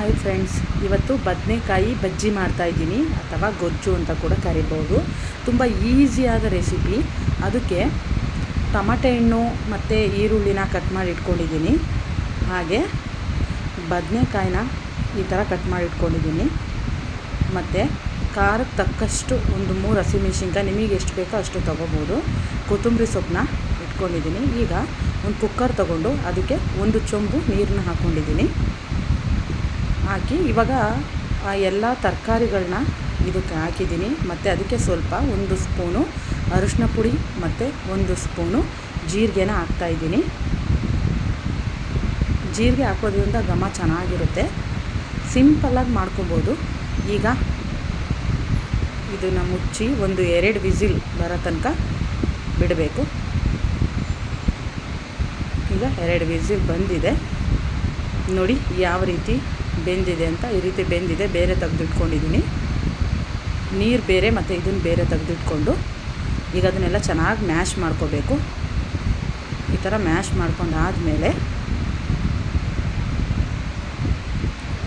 Hi friends ಇವತ್ತು ಬದನೆಕಾಯಿ ಬಜ್ಜಿ ಮಾಡ್ತಾಯಿದ್ದೀನಿ ಅಥವಾ ಗೊಜ್ಜು ಅಂತ ಕೂಡ ಕರಿಬೋದು. ತುಂಬ ಈಸಿಯಾದ ರೆಸಿಪಿ ಅದಕ್ಕೆ ಟಮಟೆ ಹಣ್ಣು ಮತ್ತು ಈರುಳ್ಳಿನ ಕಟ್ ಮಾಡಿ ಇಟ್ಕೊಂಡಿದ್ದೀನಿ. ಹಾಗೆ ಬದನೆಕಾಯಿನ ಈ ಥರ ಕಟ್ ಮಾಡಿ ಇಟ್ಕೊಂಡಿದ್ದೀನಿ. ಮತ್ತು ಖಾರಕ್ಕೆ ತಕ್ಕಷ್ಟು ಒಂದು ಮೂರು ಹಸಿಮೆಣ್ಸಿನ್ಕಾಯಿ ನಿಮಗೆ ಎಷ್ಟು ಬೇಕೋ ಅಷ್ಟು ತೊಗೋಬೋದು. ಕೊತ್ತಂಬರಿ ಸೊಪ್ಪನ್ನ ಇಟ್ಕೊಂಡಿದ್ದೀನಿ. ಈಗ ಒಂದು ಕುಕ್ಕರ್ ತೊಗೊಂಡು ಅದಕ್ಕೆ ಒಂದು ಚೊಂಬು ನೀರನ್ನ ಹಾಕ್ಕೊಂಡಿದ್ದೀನಿ ಹಾಕಿ ಇವಾಗ ಎಲ್ಲ ತರಕಾರಿಗಳನ್ನ ಇದಕ್ಕೆ ಹಾಕಿದ್ದೀನಿ. ಮತ್ತು ಅದಕ್ಕೆ ಸ್ವಲ್ಪ ಒಂದು ಸ್ಪೂನು ಅರಿಶಿನ ಪುಡಿ ಮತ್ತು ಒಂದು ಸ್ಪೂನು ಜೀರಿಗೆನ ಹಾಕ್ತಾಯಿದ್ದೀನಿ ಜೀರಿಗೆ ಹಾಕೋದ್ರಿಂದ ಘಮ ಚೆನ್ನಾಗಿರುತ್ತೆ. ಸಿಂಪಲ್ಲಾಗಿ ಮಾಡ್ಕೊಬೋದು. ಈಗ ಇದನ್ನು ಮುಚ್ಚಿ ಒಂದು ಎರಡು ವಿಸಿಲ್ ಬರೋ ತನಕ ಬಿಡಬೇಕು. ಈಗ ಎರಡು ವಿಸಿಲ್ ಬಂದಿದೆ. ನೋಡಿ ಯಾವ ರೀತಿ ಬೆಂದಿದೆ ಅಂತ, ಈ ರೀತಿ ಬೆಂದಿದೆ, ಬೇರೆ ತೆಗೆದಿಟ್ಕೊಂಡಿದ್ದೀನಿ. ನೀರು ಬೇರೆ ಮತ್ತು ಇದನ್ನು ಬೇರೆ ತೆಗೆದಿಟ್ಕೊಂಡು, ಈಗ ಅದನ್ನೆಲ್ಲ ಚೆನ್ನಾಗಿ ಮ್ಯಾಶ್ ಮಾಡ್ಕೋಬೇಕು. ಈ ಥರ ಮ್ಯಾಶ್ ಮಾಡ್ಕೊಂಡು ಆದಮೇಲೆ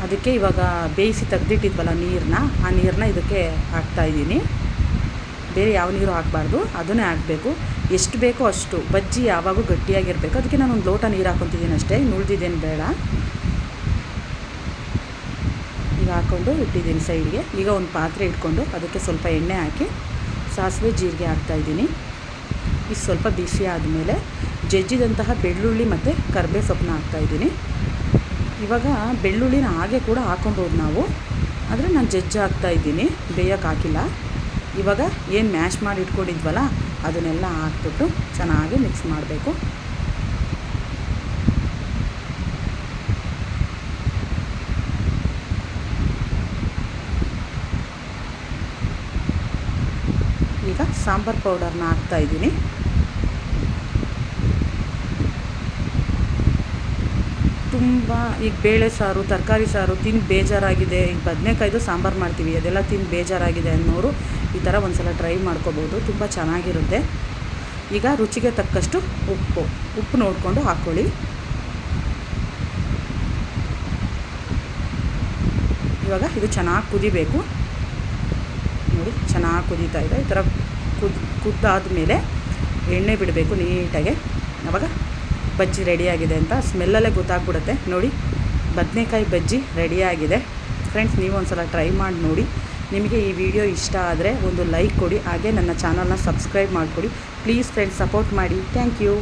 ಅದಕ್ಕೆ ಇವಾಗ ಬೇಯಿಸಿ ತೆಗೆದಿಟ್ಟಿದ್ವಲ್ಲ ನೀರನ್ನ ಆ ನೀರನ್ನ ಇದಕ್ಕೆ ಹಾಕ್ತಾಯಿದ್ದೀನಿ ಬೇರೆ ಯಾವ ನೀರು ಹಾಕಬಾರ್ದು, ಅದನ್ನೇ ಹಾಕಬೇಕು. ಎಷ್ಟು ಬೇಕೋ ಅಷ್ಟು. ಬಜ್ಜಿ ಯಾವಾಗೂ ಗಟ್ಟಿಯಾಗಿರಬೇಕು. ಅದಕ್ಕೆ ನಾನು ಒಂದು ಲೋಟ ನೀರು ಹಾಕೊತಿದ್ದೀನಿ ಅಷ್ಟೇ. ಇನ್ನು ಉಳಿದಿದ್ದೇನು ಬೇಡ. ಈಗ ಹಾಕ್ಕೊಂಡು ಇಟ್ಟಿದ್ದೀನಿ ಸೈಡ್ಗೆ. ಈಗ ಒಂದು ಪಾತ್ರೆ ಇಟ್ಕೊಂಡು ಅದಕ್ಕೆ ಸ್ವಲ್ಪ ಎಣ್ಣೆ ಹಾಕಿ ಸಾಸಿವೆ ಜೀರಿಗೆ ಹಾಕ್ತಾಯಿದ್ದೀನಿ ಇದು ಸ್ವಲ್ಪ ಬಿಸಿ ಆದಮೇಲೆ ಜಜ್ಜಿದಂತಹ ಬೆಳ್ಳುಳ್ಳಿ ಮತ್ತು ಕರ್ಬೇ ಸೊಪ್ಪನ್ನ ಹಾಕ್ತಾಯಿದ್ದೀನಿ ಇವಾಗ ಬೆಳ್ಳುಳ್ಳಿನ ಹಾಗೆ ಕೂಡ ಹಾಕೊಬೋದು ನಾವು. ಆದರೆ ನಾನು ಜಜ್ಜಿ ಹಾಕ್ತಾಯಿದ್ದೀನಿ ಬೇಯೋಕ್ಕೆ ಹಾಕಿಲ್ಲ. ಇವಾಗ ಏನು ಮ್ಯಾಶ್ ಮಾಡಿ ಇಟ್ಕೊಂಡಿದ್ವಲ್ಲ ಅದನ್ನೆಲ್ಲ ಹಾಕ್ಬಿಟ್ಟು ಚೆನ್ನಾಗಿ ಮಿಕ್ಸ್ ಮಾಡಬೇಕು. ಈಗ ಸಾಂಬಾರು ಪೌಡರ್ನ ಹಾಕ್ತಾಯಿದ್ದೀನಿ ತುಂಬ ಈಗ ಬೇಳೆ ಸಾರು, ತರಕಾರಿ ಸಾರು ತಿಂದು ಬೇಜಾರಾಗಿದೆ. ಈಗ ಬದನೆಕಾಯ್ದು ಸಾಂಬಾರು ಮಾಡ್ತೀವಿ. ಅದೆಲ್ಲ ತಿಂದು ಬೇಜಾರಾಗಿದೆ ಅನ್ನೋರು ಈ ಥರ ಒಂದು ಸಲ ಟ್ರೈ ಮಾಡ್ಕೋಬೋದು. ತುಂಬ ಚೆನ್ನಾಗಿರುತ್ತೆ. ಈಗ ರುಚಿಗೆ ತಕ್ಕಷ್ಟು ಉಪ್ಪು. ಉಪ್ಪು ನೋಡಿಕೊಂಡು ಹಾಕ್ಕೊಳ್ಳಿ. ಇವಾಗ ಇದು ಚೆನ್ನಾಗಿ ಕುದಿಬೇಕು. ನೋಡಿ, ಚೆನ್ನಾಗಿ ಕುದೀತಾ ಇದೆ. ಈ ಥರ ಕುದ್ ಕುದ್ದಾದ ಎಣ್ಣೆ ಬಿಡಬೇಕು ನೀಟಾಗೆ. ಆವಾಗ ಬಜ್ಜಿ ರೆಡಿಯಾಗಿದೆ ಅಂತ ಸ್ಮೆಲ್ಲಲ್ಲೇ ಗೊತ್ತಾಗ್ಬಿಡುತ್ತೆ. ನೋಡಿ, ಬದನೆಕಾಯಿ ಬಜ್ಜಿ ರೆಡಿಯಾಗಿದೆ. ಫ್ರೆಂಡ್ಸ್ ನೀವು ಒಂದು ಸಲ ಟ್ರೈ ಮಾಡಿ ನೋಡಿ. ನಿಮಗೆ ಈ ವಿಡಿಯೋ ಇಷ್ಟ ಆದರೆ ಒಂದು ಲೈಕ್ ಕೊಡಿ, ಹಾಗೆ ನನ್ನ ಚಾನಲ್ನ ಸಬ್ಸ್ಕ್ರೈಬ್ ಮಾಡಿಕೊಡಿ. ಪ್ಲೀಸ್ ಫ್ರೆಂಡ್ಸ್ ಸಪೋರ್ಟ್ ಮಾಡಿ. Thank you